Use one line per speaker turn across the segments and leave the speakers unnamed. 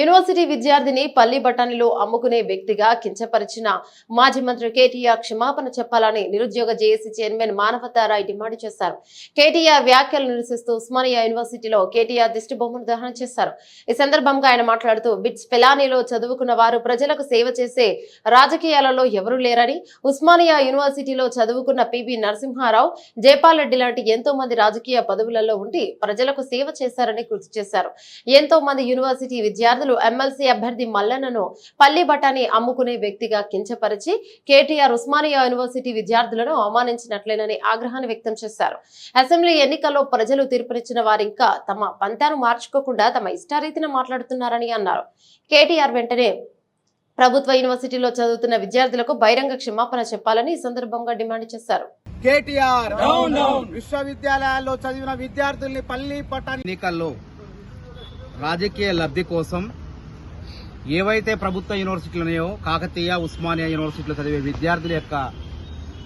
University విద్యార్థిని పల్లి బఠానీలో అమ్ముకునే వ్యక్తిగా కించపరిచిన మాజీ మంత్రి కేటీఆర్ క్షమాపణ చెప్పాలని నిరుద్యోగ జేఏసీ చైర్మన్ మానవతారాయ్ డిమాండ్ చేశారు. కేటీఆర్ వ్యాఖ్యలు నిరసిస్తూ ఉస్మానియా యూనివర్సిటీలో కేటీఆర్ దిష్టి బొమ్మను దహనం చేశారు. ఈ సందర్భంగా ఆయన మాట్లాడుతూ బిట్స్ పెలానీలో చదువుకున్న వారు ప్రజలకు సేవ చేసే రాజకీయాలలో ఎవరూ లేరని ఉస్మానియా యూనివర్సిటీలో చదువుకున్న పివి నరసింహారావు జైపాల్ రెడ్డి లాంటి ఎంతో మంది రాజకీయ పదవులలో ఉండి ప్రజలకు సేవ చేశారని గుర్తు చేశారు. ఎంతో మంది యూనివర్సిటీ విద్యార్థులు ఎమ్మెల్సీ అభ్యర్థి మల్లన్నను పల్లి బఠానీ అమ్ముకునే వ్యక్తిగా కించపరిచి కేటీఆర్ ఉస్మానియా యూనివర్సిటీ విద్యార్థులను అవమానించినట్లేనని ఆగ్రహాన్ని వ్యక్తం చేశారు. అసెంబ్లీ ఎన్నికల్లో ప్రజలు తీర్పునిచ్చిన వారింకా తమ పంతాను మార్చుకోకుండా తమ ఇష్టారీతిన మాట్లాడుతున్నారని అన్నారు. కేటీఆర్ వెంటనే ప్రభుత్వ యూనివర్సిటీలో చదువుతున్న విద్యార్థులకు బహిరంగ క్షమాపణ చెప్పాలని ఈ సందర్భంగా డిమాండ్ చేశారు.
కేటీఆర్ విశ్వవిద్యాలయాల్లో చదివిన విద్యార్థుల్ని పల్లి పట్టాని ఎన్నికల్లో రాజకీయ లబ్ధి కోసం ఏవైతే ప్రభుత్వ యూనివర్సిటీలు ఉన్నాయో కాకతీయ ఉస్మానియా యూనివర్సిటీలో చదివే విద్యార్థుల యొక్క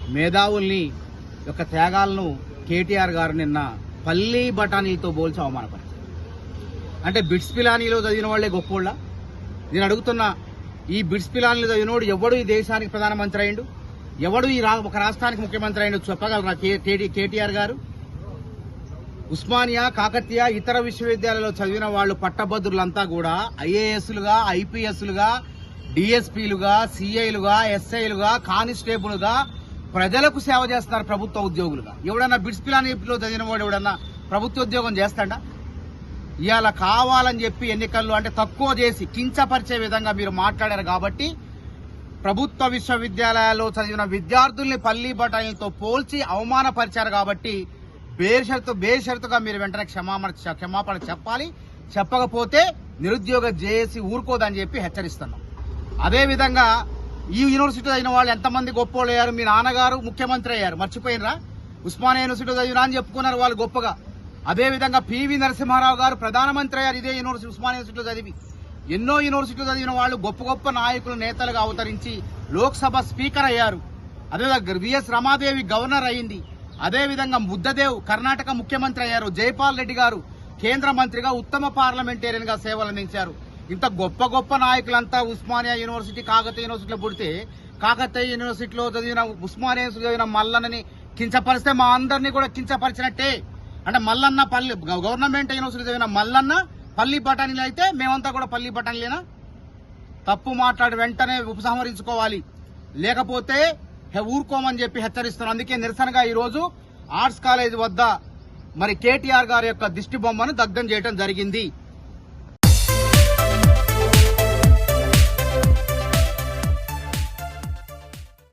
మేధావుల్ని యొక్క త్యాగాలను కేటీఆర్ గారు నిన్న పల్లి బఠానీతో పోల్చి అవమానపరిచారు. అంటే బిట్స్ పిలానీలో చదివిన వాళ్ళే గొప్పోళ్ళ? నేను అడుగుతున్నా ఈ బిట్స్ పిలానీలో చదివినోడు ఎవడు ఈ దేశానికి ప్రధానమంత్రి అయిండు ఎవడు ఈ రా- ఒక రాష్ట్రానికి ముఖ్యమంత్రి అయిండు చెప్పగలరా కే- కేటీ- కేటీఆర్ గారు? ఉస్మానియా కాకతీయ ఇతర విశ్వవిద్యాలయాల్లో చదివిన వాళ్ళు పట్టభద్రులంతా కూడా ఐఏఎస్లుగా ఐపీఎస్లుగా డిఎస్పీలుగా సిఐలుగా ఎస్ఐలుగా కానిస్టేబుల్గా ప్రజలకు సేవ చేస్తున్నారు ప్రభుత్వ ఉద్యోగులుగా. ఎవడన్నా బిడ్స్ పిలానీలో చదివిన వాడు ఎవడన్నా ప్రభుత్వ ఉద్యోగం చేస్తాడా? ఇవాళ కావాలని చెప్పి ఎన్నికల్లో అంటే తక్కువ చేసి కించపరిచే విధంగా మీరు మాట్లాడారు కాబట్టి ప్రభుత్వ విశ్వవిద్యాలయాల్లో చదివిన విద్యార్థుల్ని పల్లీ బఠానీలతో పోల్చి అవమానపరిచారు కాబట్టి బేషరతు బేషరతుగా మీరు వెంటనే క్షమాపణ క్షమాపణ చెప్పాలి. చెప్పకపోతే నిరుద్యోగ జేఏసీ ఊరుకోదని చెప్పి హెచ్చరిస్తున్నాం. అదేవిధంగా ఈ యూనివర్సిటీ చదివిన వాళ్ళు ఎంతమంది గొప్పోళ్ళు అయ్యారు? మీ నాన్నగారు ముఖ్యమంత్రి అయ్యారు. మర్చిపోయినరా? ఉస్మానియా యూనివర్సిటీ చదివినా అని చెప్పుకున్నారు వాళ్ళు గొప్పగా. అదేవిధంగా పివి నరసింహారావు గారు ప్రధానమంత్రి అయ్యారు. ఇదే యూనివర్సిటీ ఉస్మానియా యూనివర్సిటీలో చదివి. ఎన్నో యూనివర్సిటీలు చదివిన వాళ్ళు గొప్ప గొప్ప నాయకులు నేతలుగా అవతరించి లోక్సభ స్పీకర్ అయ్యారు. అదేవిధంగా విఎస్ రమాదేవి గవర్నర్ అయింది అదేవిధంగా బుద్ధదేవ్ కర్ణాటక ముఖ్యమంత్రి అయ్యారు. జైపాల్ రెడ్డి గారు కేంద్ర మంత్రిగా ఉత్తమ పార్లమెంటేరియన్గా సేవలు అందించారు. ఇంత గొప్ప గొప్ప నాయకులంతా ఉస్మానియా యూనివర్సిటీ కాకతీయ యూనివర్సిటీలో పుడితే కాకతీయ యూనివర్సిటీలో చదివిన ఉస్మానియా చదివిన మల్లన్నని కించపరిస్తే మా అందరినీ కూడా కించపరిచినట్టే. అంటే మల్లన్న పల్లి గవర్నమెంట్ యూనివర్సిటీ చదివిన మల్లన్న పల్లి బఠానీలు అయితే మేమంతా కూడా పల్లి బఠానీలేనా? తప్పు మాట్లాడి వెంటనే ఉపసంహరించుకోవాలి. లేకపోతే ఊరుకోమని చెప్పి హెచ్చరిస్తున్నారు అందుకే నిరసనగా ఈ రోజు ఆర్ట్స్ కాలేజ్ వద్ద మరి కేటీఆర్ గారి యొక్క దిష్టి బొమ్మను దగ్ధం చేయడం జరిగింది.